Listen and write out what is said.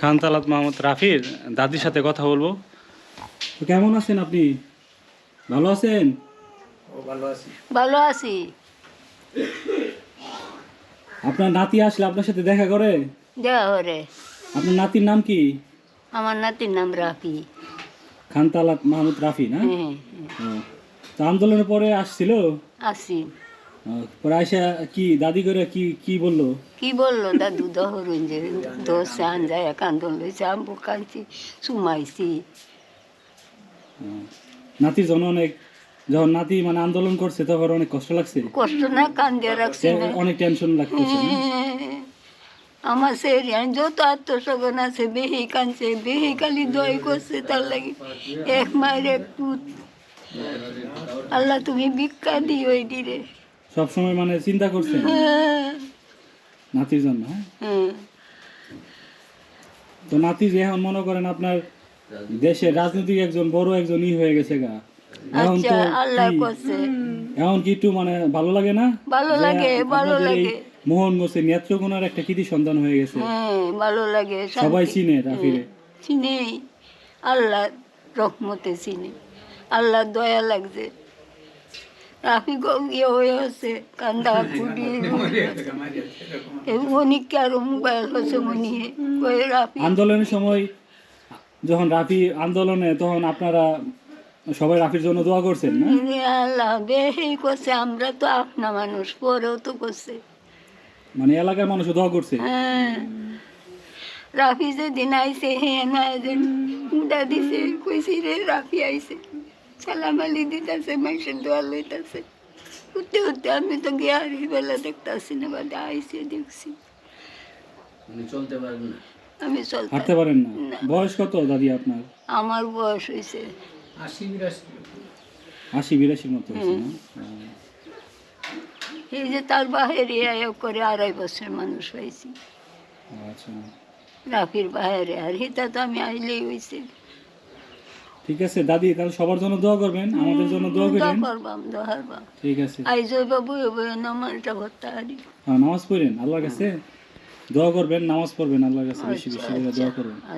খান তালাত মোহাম্মদ রাফির দাদির সাথে কথা বলব। কেমন আছেন আপনি? ভালো আছেন? ভালো আছি। আপনার নাতি আসলে আপনার সাথে দেখা করে? দেওয়া হরে আপনার নাতির নাম কি? আমার নাতির নাম রাফি। খান তালাত মাহমুদ রাফি না? হ্যাঁ হ্যাঁ, আন্দোলনের পরে আসছিল? আছি ও, পরে আসা কি দাদি করে কি কি বলল? কি বলল? দাদু দহরুন যে দোষ আন যায় কান্দন লইছে আম্বু কাঁদছি সুমাইছি। নাতির জন্য অনেক যখন নাতি মানে আন্দোলন করছে তখন অনেক কষ্ট লাগছে? কষ্ট না কান্দিয়ে রাখছি অনেক টেনশন লাগতেছে? হ্যাঁ, আমার সেরিয়ান যত আত্মসগন আছে বেহি কানছে বেহি খালি দই করছে তার লাগি। এক মায়ের এক পুত। আল্লাহ তুমি ভিক্ষা দিও ওই দিরে সবসময় মানে চিন্তা করছেন হ্যাঁ। নাতির জন্য হ্যাঁ? হ্যাঁ। তো নাতি যে এখন মনে করেন আপনার দেশের রাজনৈতিক একজন বড় একজন ই হয়ে গেছে গা। এখন আচ্ছা তো এখন কি একটু মানে ভালো লাগে না? ভালো লাগে, ভালো লাগে। মোহনগঞ্জে নেত্রকোনার একটা কৃতি সন্তান হয়ে গেছে। ভালো লাগে সবাই চিনে রাফিরে চিনি। আল্লাহ রহমতে চিনি। আল্লাহ দয়া লাগছে। রাফি গো- ইয়ে হয়ে আছে কান্দা কুড়ি অনেক আরও মোবাইল হচ্ছে মনে রাফি আন্দোলনের সময় যখন রাফি আন্দোলনে তখন আপনারা সবাই রাফির জন্য দোয়া করছেন না? আল্লাহ বেশি করছে আমরা তো আপনা মানুষ পরেও তো করছে। মানে এলাকার মানুষ দোয়া করছে? হ্যাঁ। রাফি যেদিন আইছে হ্যাঁ না দিছে কইছি রে রাফি আইছে। সালাম আলি দিতেছে মাইসের দোয়া লইতেছে। উঠতে উঠতে আমি তো গিয়ারি বেলা দেখতেছি না বাদে আইসে দেখছি। আমি চলতে হাঁটতে পারেন না? বয়স কত দাদি আপনার? আমার বয়স হয়েছে আশি বিরাশির মতো হয়েছে না? এই যে তার বাহিরে আয় করে আড়াই বছর মানুষ হয়েছি আচ্ছা। রাফির বাহিরে আর হিতা তো আমি আইলেই হয়েছে ঠিক আছে? দাদি তাহলে সবার জন্য দোয়া করবেন আমাদের জন্য দোয়া দোহারবাম ঠিক আছে। হ্যাঁ নামাজ পড়েন আল্লাহর কাছে দোয়া করবেন নামাজ পড়বেন আল্লাহর কাছে বেশি বেশি দোয়া করবেন।